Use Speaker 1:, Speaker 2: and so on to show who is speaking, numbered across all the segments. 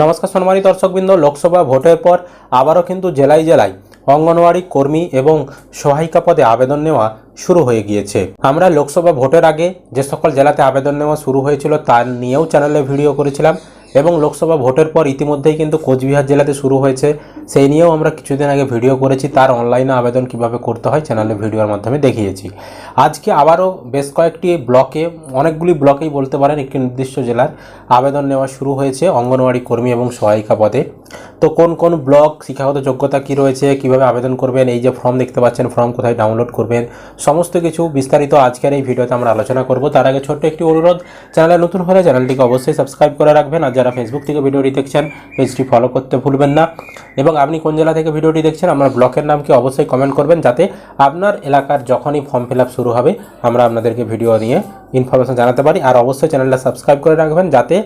Speaker 1: নমস্কার সম্মানিত দর্শকবৃন্দ, লোকসভা ভোটের পর আবারও কিন্তু জেলায় জেলায় অঙ্গনওয়াড়ি কর্মী এবং সহায়িকা পদে আবেদন নেওয়া শুরু হয়ে গিয়েছে। আমরা লোকসভা ভোটের আগে যে সকল জেলাতে আবেদন নেওয়া শুরু হয়েছিল তার নিয়েও চ্যানেলে ভিডিও করেছিলাম। এবং লোকসভা ভোটের পর ইতিমধ্যেই কিন্তু কোচবিহার জেলাতে শুরু হয়েছে। সেই নিয়েও আমরা কিছুদিন আগে ভিডিও করেছি, তার অনলাইনে আবেদন কীভাবে করতে হয় চ্যানেলে ভিডিওর মাধ্যমে দেখিয়েছি। আজকে আবারও বেশ কয়েকটি ব্লকে, অনেকগুলি ব্লকেই বলতে পারেন, একটি নির্দিষ্ট জেলার আবেদন নেওয়া শুরু হয়েছে অঙ্গনওয়াড়ি কর্মী এবং সহায়িকা পদে। তো কোন কোন ব্লক শিক্ষাগত যোগ্যতা কি রয়েছে, কীভাবে আবেদন করবেন, এই যে ফর্ম দেখতে পাচ্ছেন ফর্ম কোথায় ডাউনলোড করবেন, সমস্ত কিছু বিস্তারিত আজকের এই ভিডিওতে আমরা আলোচনা করব। তার আগে ছোট্ট একটি অনুরোধ, চ্যানেলে নতুন হলে চ্যানেলটিকে অবশ্যই সাবস্ক্রাইব করে রাখবেন আর যারা ফেসবুক থেকে ভিডিওটি দেখছেন, পেজটি ফলো করতে ভুলবেন না। এবং আপনি কোন জেলা থেকে ভিডিওটি দেখছেন, আমার ব্লকের নামকে অবশ্যই কমেন্ট করবেন, যাতে আপনার এলাকার যখনই ফর্ম ফিল শুরু হবে, আমরা আপনাদেরকে ভিডিও নিয়ে ইনফরমেশন জানাতে পারি। আর অবশ্যই চ্যানেলটা সাবস্ক্রাইব করে রাখবেন যাতে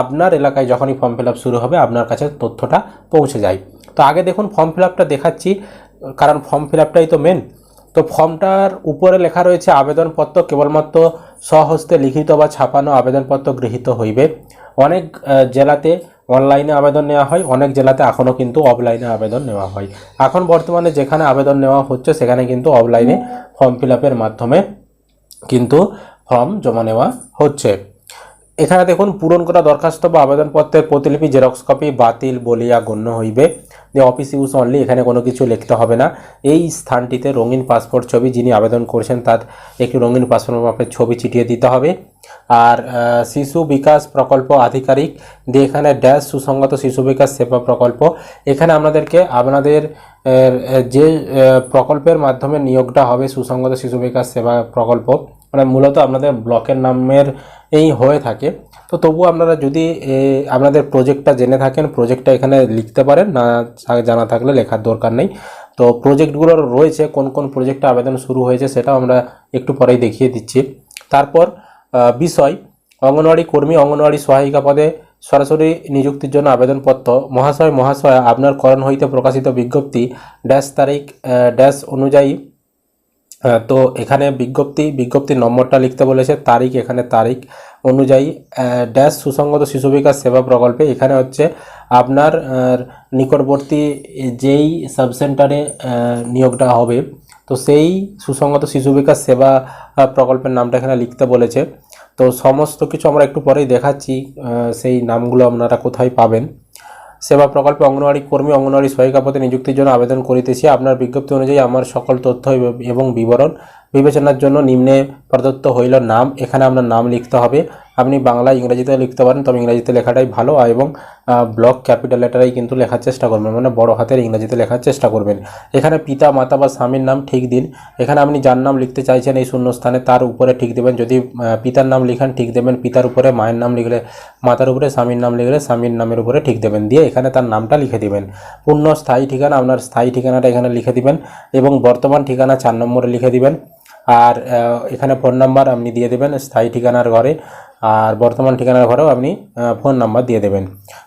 Speaker 1: আপনার এলাকায় যখনই ফর্ম ফিল শুরু হবে, আপনার কাছে তথ্যটা পৌঁছে যায়। তো আগে দেখুন ফর্ম ফিল দেখাচ্ছি, কারণ ফর্ম ফিল তো মেন তো ফর্মটার উপরে লেখা রয়েছে, আবেদনপত্র কেবলমাত্র স্বহস্তে লিখিত বা ছাপানো আবেদনপত্র গৃহীত হইবে। অনেক জেলাতে অনলাইনে আবেদন নেওয়া হয়, অনেক জেলাতে এখনও কিন্তু অফলাইনে আবেদন নেওয়া হয়। এখন বর্তমানে যেখানে আবেদন নেওয়া হচ্ছে, সেখানে কিন্তু অফলাইনে ফর্ম ফিল মাধ্যমে কিন্তু ফর্ম জমা নেওয়া হচ্ছে। এখানে দেখুন, পূরণ করা দরখাস্ত বা আবেদনপত্রের প্রতিলিপি জেরক্স কপি বাতিল বলিয়া গণ্য হইবে। যে অফিস ইউজ অনলি এখানে কোনো কিছু লিখতে হবে না। এই স্থানটিতে রঙিন পাসপোর্ট ছবি যিনি আবেদন করছেন, তার একটি রঙিন পাসপোর্ট মাপের ছবি চিটিয়ে দিতে হবে। আর শিশু বিকাশ প্রকল্প আধিকারিক দিয়ে এখানে ড্যাশ সুসংগত শিশু বিকাশ সেবা প্রকল্প, এখানে আপনাদেরকে আপনাদের যে প্রকল্পের মাধ্যমে নিয়োগটা হবে সুসংগত শিশু বিকাশ সেবা প্রকল্প মানে মূলত আপনাদের ব্লকের নামের এই হয়ে থাকে। তো তবু আপনারা যদি আপনাদের প্রজেক্টটা জেনে থাকেন প্রজেক্টটা এখানে লিখতে পারেন, না জানা থাকলে লেখার দরকার নেই। তো প্রজেক্টগুলো রয়েছে, কোন কোন প্রজেক্টে আবেদন শুরু হয়েছে সেটাও আমরা একটু পরেই দেখিয়ে দিচ্ছি। তারপর বিষয়, অঙ্গনওয়াড়ি কর্মী, অঙ্গনওয়াড়ি সহায়িকা পদে সরাসরি নিযুক্তির জন্য আবেদনপত্র। মহাশয় মহাশয়, আপনার করণ হইতে প্রকাশিত বিজ্ঞপ্তি ড্যাশ তারিখ ড্যাশ অনুযায়ী তো এখানে বিজ্ঞপ্তি বিজ্ঞপ্তির নম্বরটা লিখতে বলেছে, তারিখ এখানে তারিখ অনুযায়ী ড্যাশ সুসংগত শিশু বিকাশ সেবা প্রকল্পে এখানে হচ্ছে আপনার নিকটবর্তী যেই সাবসেন্টারে নিয়োগটা হবে, তো সেই সুসংগত শিশু বিকাশ সেবা প্রকল্পের নামটা এখানে লিখতে বলেছে। তো সমস্ত কিছু আমরা একটু পরেই দেখাচ্ছি সেই নামগুলো আপনারা কোথায় পাবেন। সেবা প্রকল্পে অঙ্গনওয়াড়ি কর্মী, অঙ্গনওয়াড়ি সহায়িকা পদে নিযুক্তির জন্য আবেদন করিতেছি। আপনার বিজ্ঞপ্তি অনুযায়ী আমার সকল তথ্য এবং বিবরণ বিবেচনার জন্য নিম্নে প্রদত্ত হইল নাম। এখানে আপনার নাম লিখতে হবে। আপনি বাংলা, ইংরেজিতে লিখতে পারেন, তবে ইংরেজিতে লেখাটাই ভালো। এবং ব্লক ক্যাপিটাল লেটারেই কিন্তু লেখার চেষ্টা করবেন। মানে বড় হাতের ইংরেজিতে লেখার চেষ্টা করবেন। এখানে পিতা, মাতা বা স্বামীর নাম ঠিক দিন। এখানে আপনি যার নাম লিখতে চাইছেন এই শূন্যস্থানে তার উপরে ঠিক দেবেন। যদি পিতার নাম লিখান, ঠিক দেবেন। পিতার উপরে মায়ের নাম লিখলে, মাতার উপরে স্বামীর নাম লিখলে স্বামীর নামের উপরে ঠিক দেবেন। দিয়ে এখানে তার নামটা লিখে দিবেন। পূর্ণ স্থায়ী ঠিকানা, আপনার স্থায়ী ঠিকানাটা এখানে লিখে দিবেন। এবং বর্তমান ঠিকানা চার নম্বরে লিখে দিবেন। আর এখানে ফোন নাম্বার আপনি দিয়ে দেবেন স্থায়ী ঠিকানার ঘরে আর বর্তমান ঠিকানার ঘরেও আপনি ফোন নাম্বার দিয়ে দেবেন।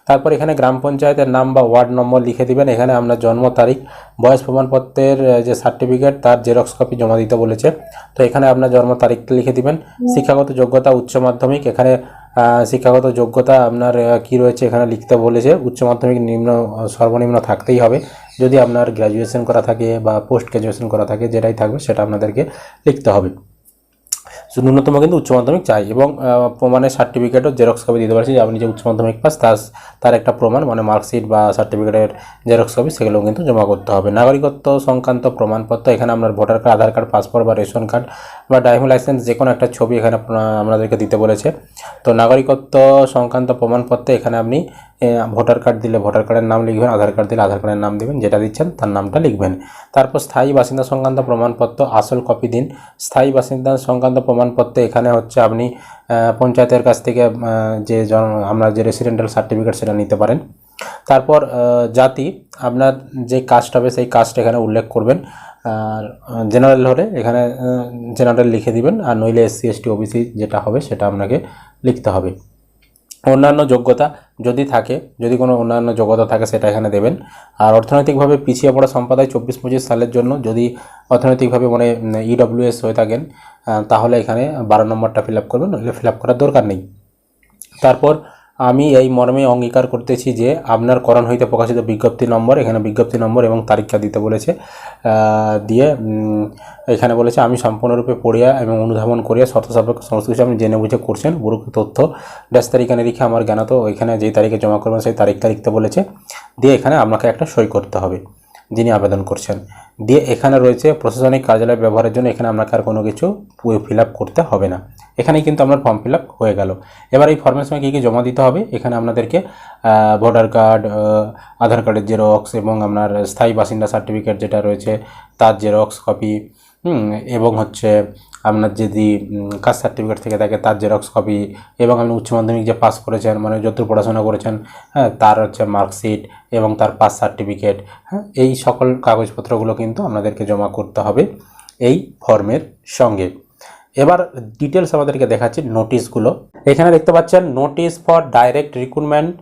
Speaker 1: তারপর এখানে গ্রাম পঞ্চায়েতের নাম বা ওয়ার্ড নম্বর লিখে দিবেন। এখানে আপনার জন্ম তারিখ বয়স প্রমাণপত্রের যে সার্টিফিকেট তার জেরক্স কপি জমা দিতে বলেছে। তো এখানে আপনার জন্ম তারিখটা লিখে দিবেন। শিক্ষাগত যোগ্যতা উচ্চ মাধ্যমিক। এখানে শিক্ষাগত যোগ্যতা আপনার কি রয়েছে এখানে লিখতে বলেছে। উচ্চ মাধ্যমিক নিম্ন সর্বনিম্ন থাকতেই হবে। যদি আপনার গ্র্যাজুয়েশন করা থাকে বা পোস্ট গ্র্যাজুয়েশন করা থাকে, যেটাই থাকবে সেটা আপনাদেরকে লিখতে হবে। ন্যূনতম কিন্তু উচ্চ মাধ্যমিক চাই এবং প্রমাণের সার্টিফিকেটও জেরক্স কপি দিতে পারছি। যে আপনি যে উচ্চ মাধ্যমিক পাস, তার তার একটা প্রমাণ মানে মার্কশিট বা সার্টিফিকেটের জেরক্স কপি সেগুলো কিন্তু জমা করতে হবে। নাগরিকত্ব সংক্রান্ত প্রমাণপত্র, এখানে আপনার voter card Aadhaar card passport বা রেশন কার্ড বা ড্রাইভিং লাইসেন্স যে কোনো একটা ছবি এখানে আপনাদেরকে দিতে বলেছে। তো, নাগরিকত্ব সংক্রান্ত প্রমাণপত্রে এখানে আপনি ভোটার কার্ড দিলে ভোটার কার্ডের নাম লিখবেন, আধার কার্ড দিলে আধার কার্ডের নাম দিবেন, যেটা দিচ্ছেন তার নামটা লিখবেন। তারপর স্থায়ী বাসিন্দা সংক্রান্ত প্রমাণপত্র, আসল কপি দিন। স্থায়ী বাসিন্দা সংক্রান্ত প্রমাণপত্র এখানে হচ্ছে আপনি পঞ্চায়েতের কাছ থেকে যে জন- আমরা যে রেসিডেন্টাল সার্টিফিকেট সেটা নিতে পারেন। তারপর জাতি, আপনার যে কাস্ট হবে সেই কাস্ট এখানে উল্লেখ করবেন। আর জেনারেল হলে এখানে জেনারেল লিখে দিবেন, আর নইলে এসসি এসটি ওবিসি যেটা হবে সেটা আপনাকে লিখতে হবে। অন্যান্য যোগ্যতা যদি থাকে, যদি কোনো অন্যান্য যোগ্যতা থাকে সেটা এখানে দেবেন। আর অর্থনৈতিকভাবে পিছিয়ে পড়া সম্প্রদায় চব্বিশ পঁচিশ সালের জন্য যদি অর্থনৈতিকভাবে মানে ইডব্লিউএস হয়ে থাকেন তাহলে এখানে বারো নম্বরটা ফিল আপ করবেন নইলে ফিল আপ করার দরকার নেই। তারপর আমি এই মর্মে অঙ্গীকার করতেছি যে আপনার করণ হইতে প্রকাশিত বিজ্ঞপ্তি নম্বর, এখানে বিজ্ঞপ্তি নম্বর এবং তারিখটা দিতে বলেছে। দিয়ে এখানে বলেছে, আমি সম্পূর্ণরূপে পড়িয়া এবং অনুধাবন করিয়া শর্ত সাপেক্ষ সমস্ত কিছু আপনি জেনে বুঝে করছেন। বুরুক তথ্য ড্যাশ তারিখে নিরিখে আমার জ্ঞানত ওইখানে যেই তারিখে জমা করবেন, সেই তারিখটা লিখতে বলেছে। দিয়ে এখানে আপনাকে একটা সই করতে হবে। যিনি আবেদন করছেন। দিয়ে এখানে রয়েছে প্রশাসনিক কার্যালয় ব্যবহারের জন্য এখানে আপনাকে আর কোনো কিছু ফিল করতে হবে না। এখানেই কিন্তু আপনার ফর্ম ফিল হয়ে গেল। এবার এই ফর্মের সময় কী কী জমা দিতে হবে? এখানে আপনাদেরকে ভোটার কার্ড আধার কার্ডের জেরক্স এবং আপনার স্থায়ী বাসিন্দা সার্টিফিকেট যেটা রয়েছে, তার জেরক্স কপি এবং হচ্ছে আপনার যদি কাস্ট সার্টিফিকেট থেকে থাকে, তার জেরক্স কপি এবং আপনি উচ্চ মাধ্যমিক যে পাস করেছেন মানে যত পড়াশোনা করেছেন হ্যাঁ তার হচ্ছে মার্কশিট এবং তার পাস সার্টিফিকেট হ্যাঁ এই সকল কাগজপত্রগুলো কিন্তু আপনাদেরকে জমা করতে হবে এই ফর্মের সঙ্গে। এবার ডিটেলস আমাদেরকে দেখাচ্ছি নোটিশগুলো এখানে দেখতে পাচ্ছেন notice for direct recruitment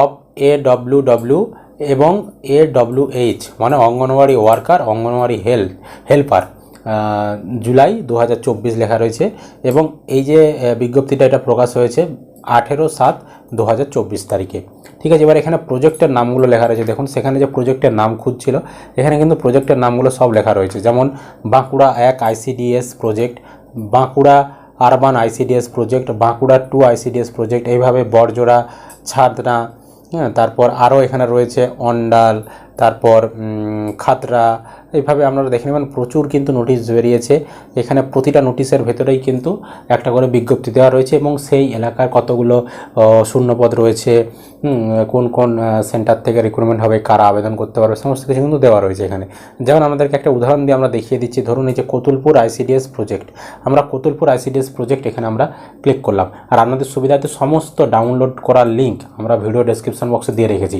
Speaker 1: of A W W এবং এ ডব্লিউ এইচ মানে Anganwadi worker Anganwadi help helper July দু হাজার চব্বিশ লেখা রয়েছে এবং এই যে বিজ্ঞপ্তিটা এটা প্রকাশ হয়েছে আঠেরো সাত দু তারিখে। ঠিক আছে, এবার এখানে প্রজেক্টের নামগুলো লেখা রয়েছে। দেখুন, সেখানে যে প্রজেক্টের নাম খুঁজছিল, এখানে কিন্তু প্রজেক্টের নামগুলো সব লেখা রয়েছে। যেমন, বাঁকুড়া এক ICDS project Bankura urban ICDS project Bankura two ICDS project এইভাবে বড়জোড়া, ছাদনা হ্যাঁ তারপর আরও এখানে রয়েছে অন্ডাল তারপর খাতরা, এইভাবে আপনারা দেখে নেবেন, প্রচুর কিন্তু নোটিশ বেরিয়েছে। এখানে প্রতিটা নোটিশের ভেতরেই কিন্তু একটা করে বিজ্ঞপ্তি দেওয়া রয়েছে এবং সেই এলাকার কতগুলো শূন্যপদ রয়েছে কোন কোন সেন্টার থেকে রিক্রুটমেন্ট হবে, কারা আবেদন করতে পারবে, সমস্ত কিছু কিন্তু দেওয়া রয়েছে এখানে। যেমন আমাদেরকে একটা উদাহরণ দিয়ে আমরা দেখিয়ে দিচ্ছি, ধরুন এই যে কতুলপুর আইসিডিএস প্রজেক্ট আমরা কতুলপুর আইসিডিএস প্রজেক্ট এখানে আমরা ক্লিক করলাম। আর আপনাদের সুবিধার্থে সমস্ত ডাউনলোড করার লিঙ্ক আমরা ভিডিও ডেসক্রিপশন বক্সে দিয়ে রেখেছি।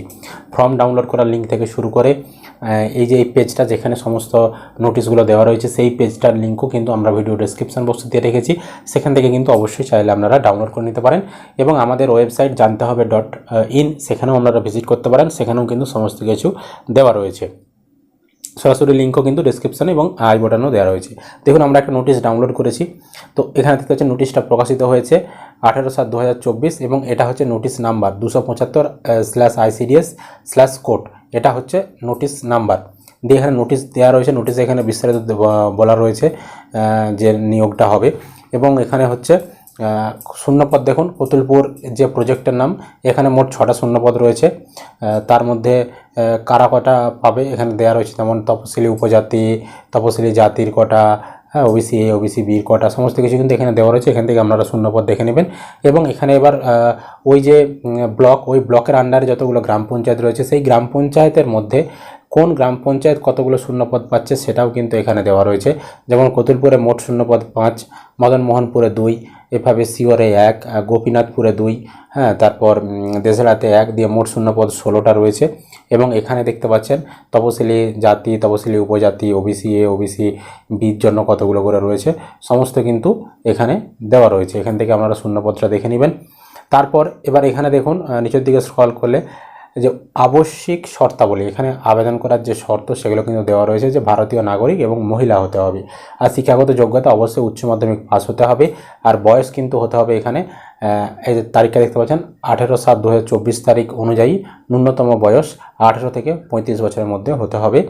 Speaker 1: ফর্ম ডাউনলোড করার লিঙ্ক থেকে শুরু করে আহ, এই যে এই পেজটা যেখানে সমস্ত নোটিশগুলো দেওয়া রয়েছে সেই পেজটার লিঙ্কও কিন্তু আমরা ভিডিও ডেসক্রিপশন বক্সে দিয়ে রেখেছি। সেখান থেকে কিন্তু অবশ্যই চাইলে আপনারা ডাউনলোড করে নিতে পারেন এবং আমাদের ওয়েবসাইট জানতে হবে ডট ইন সেখানেও আপনারা ভিজিট করতে পারেন সেখানেও কিন্তু সমস্ত কিছু দেওয়া রয়েছে। সরাসরি লিঙ্কও কিন্তু ডিসক্রিপশনে এবং আই বটনও দেওয়া রয়েছে। দেখুন আমরা একটা নোটিশ ডাউনলোড করেছি। তো এখানে দেখতে পাচ্ছেন নোটিশটা প্রকাশিত হয়েছে আঠেরো সাত দু এবং এটা হচ্ছে নোটিশ নাম্বার দুশো পঁচাত্তর স্ল্যাশ আইসিডিএস স্ল্যাশ কোড এটা হচ্ছে নোটিশ নাম্বার দিয়ে এখানে নোটিশ দেওয়া রয়েছে নোটিশে এখানে বিস্তারিত বলা রয়েছে যে নিয়োগটা হবে। এবং এখানে হচ্ছে শূন্যপদ দেখুন কতুলপুর যে প্রজেক্টের নাম, এখানে মোট ছটা শূন্যপদ রয়েছে। তার মধ্যে কারা কটা পাবে এখানে দেওয়া রয়েছে, যেমন তপশিলি উপজাতি, তপশিলি জাতির কটা হ্যাঁ ওবিসি এ ওবিসি বির কটা সমস্ত কিছু কিন্তু এখানে দেওয়া রয়েছে। এখান থেকে আপনারা শূন্যপদ দেখে নেবেন। এবং এখানে এবার ওই যে ব্লক ওই ব্লকের আন্ডারে যতগুলো গ্রাম পঞ্চায়েত রয়েছে সেই গ্রাম পঞ্চায়েতের মধ্যে কোন গ্রাম পঞ্চায়েত কতগুলো শূন্যপদ পাচ্ছে সেটাও কিন্তু এখানে দেওয়া রয়েছে। যেমন কতুলপুরে মোট শূন্যপদ পাঁচ মদনমোহনপুরে দুই এভাবে শিওরে এক গোপীনাথপুরে দুই হ্যাঁ তারপর উম, দেশলাতে এক দিয়ে মোট শূন্যপদ ষোলোটা রয়েছে। এবং এখানে দেখতে পাচ্ছেন তপশিলি জাতি, তপশিলি উপজাতি, ওবিসি, এ, ওবিসি, বির জন্য কতগুলো করে রয়েছে, সমস্ত কিন্তু এখানে দেওয়া রয়েছে। এখান থেকে আপনারা শূন্যপত্র দেখে নেবেন। তারপর এবার এখানে দেখুন নিচের দিকে স্ক্রল করলে যে আবশ্যিক শর্তাবলী, এখানে আবেদন করার যে শর্ত, সেগুলো কিন্তু দেওয়া রয়েছে যে ভারতীয় নাগরিক এবং মহিলা হতে হবে। আর শিক্ষাগত যোগ্যতা অবশ্যই উচ্চ মাধ্যমিক পাস হতে হবে। আর বয়স কিন্তু হতে হবে এখানে এই যে তারিখটা দেখতে পাচ্ছেন, আঠেরো সাত দু তারিখ অনুযায়ী ন্যূনতম বয়স আঠেরো থেকে পঁয়ত্রিশ বছরের মধ্যে হতে হবে।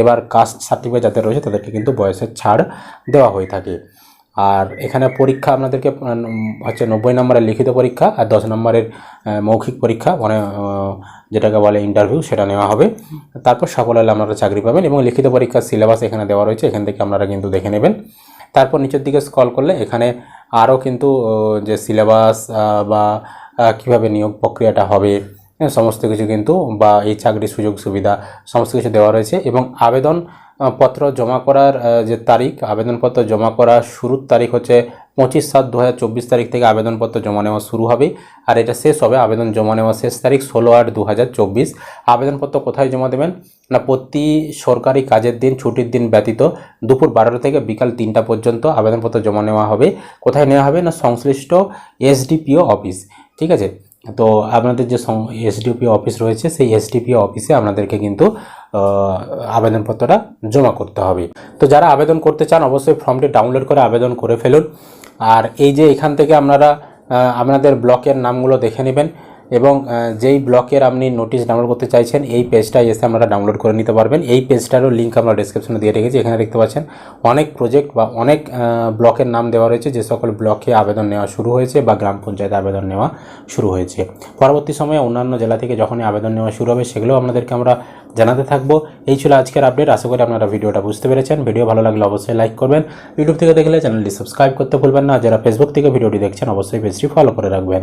Speaker 1: এবার কাস্ট সার্টিফিকেট যাদের রয়েছে, তাদেরকে কিন্তু বয়সের ছাড় দেওয়া হয়ে থাকে। আর এখানে পরীক্ষা আপনাদেরকে হচ্ছে নব্বই নম্বরের লিখিত পরীক্ষা আর দশ নম্বরের মৌখিক পরীক্ষা মানে যেটাকে বলে ইন্টারভিউ সেটা নেওয়া হবে। তারপর সফল হলে আপনারা চাকরি পাবেন এবং লিখিত পরীক্ষার সিলেবাস এখানে দেওয়া রয়েছে, এখান থেকে আপনারা কিন্তু দেখে নেবেন। তারপর নিচের দিকে স্কল করলে এখানে আরও কিন্তু যে সিলেবাস বা কীভাবে নিয়োগ প্রক্রিয়াটা হবে সমস্ত কিছু কিন্তু, বা এই চাকরির সুযোগ সুবিধা সমস্ত কিছু দেওয়া রয়েছে এবং আবেদন পত্র জমা করার যে তারিখ, আবেদনপত্র জমা করার শুরুর তারিখ হচ্ছে পঁচিশ সাত দু তারিখ থেকে আবেদনপত্র জমা নেওয়া শুরু হবে। আর এটা শেষ হবে, আবেদন জমা নেওয়া শেষ তারিখ ষোলো আট দু আবেদনপত্র কোথায় জমা দেবেন? না, প্রতি সরকারি কাজের দিন, ছুটির দিন ব্যতীত দুপুর বারোটা থেকে বিকাল তিনটা পর্যন্ত আবেদনপত্র জমা নেওয়া হবে। কোথায় নেওয়া হবে? না, সংশ্লিষ্ট এসডিপিও অফিস। ঠিক আছে? তো আপনাদের যে এসডিপিও অফিস রয়েছে, সেই এসডিপিও অফিসে আপনাদেরকে কিন্তু আবেদনপত্রটা জমা করতে হবে। তো যারা আবেদন করতে চান, অবশ্যই ফর্মটি ডাউনলোড করে আবেদন করে ফেলুন। আর এই যে এখান থেকে আপনারা আপনাদের ব্লকের নামগুলো দেখে নেবেন। এবং যেই ব্লকের আপনি নোটিশ ডাউনলোড করতে চাইছেন, এই পেজটায় এসে আপনারা ডাউনলোড করে নিতে পারবেন। এই পেজটারও লিঙ্ক আমরা ডিসক্রিপশনে দিয়ে রেখেছি, এখানে দেখতে পাচ্ছেন অনেক প্রজেক্ট বা অনেক ব্লকের নাম দেওয়া রয়েছে যে সকল ব্লকে আবেদন নেওয়া শুরু হয়েছে বা গ্রাম পঞ্চায়েতে আবেদন নেওয়া শুরু হয়েছে। পরবর্তী সময়ে অন্যান্য জেলা থেকে যখনই আবেদন নেওয়া শুরু হবে সেগুলো আপনাদেরকে আমরা জানাতে থাকব। এই ছিল আজকের আপডেট আশা করি আপনারা ভিডিওটা বুঝতে পেরেছেন। ভিডিও ভালো লাগলে অবশ্যই লাইক করবেন। ইউটিউব থেকে দেখলে চ্যানেলটি সাবস্ক্রাইব করতে ভুলবেন না। যারা ফেসবুক থেকে ভিডিওটি দেখছেন, অবশ্যই পেজটি ফলো করে রাখবেন।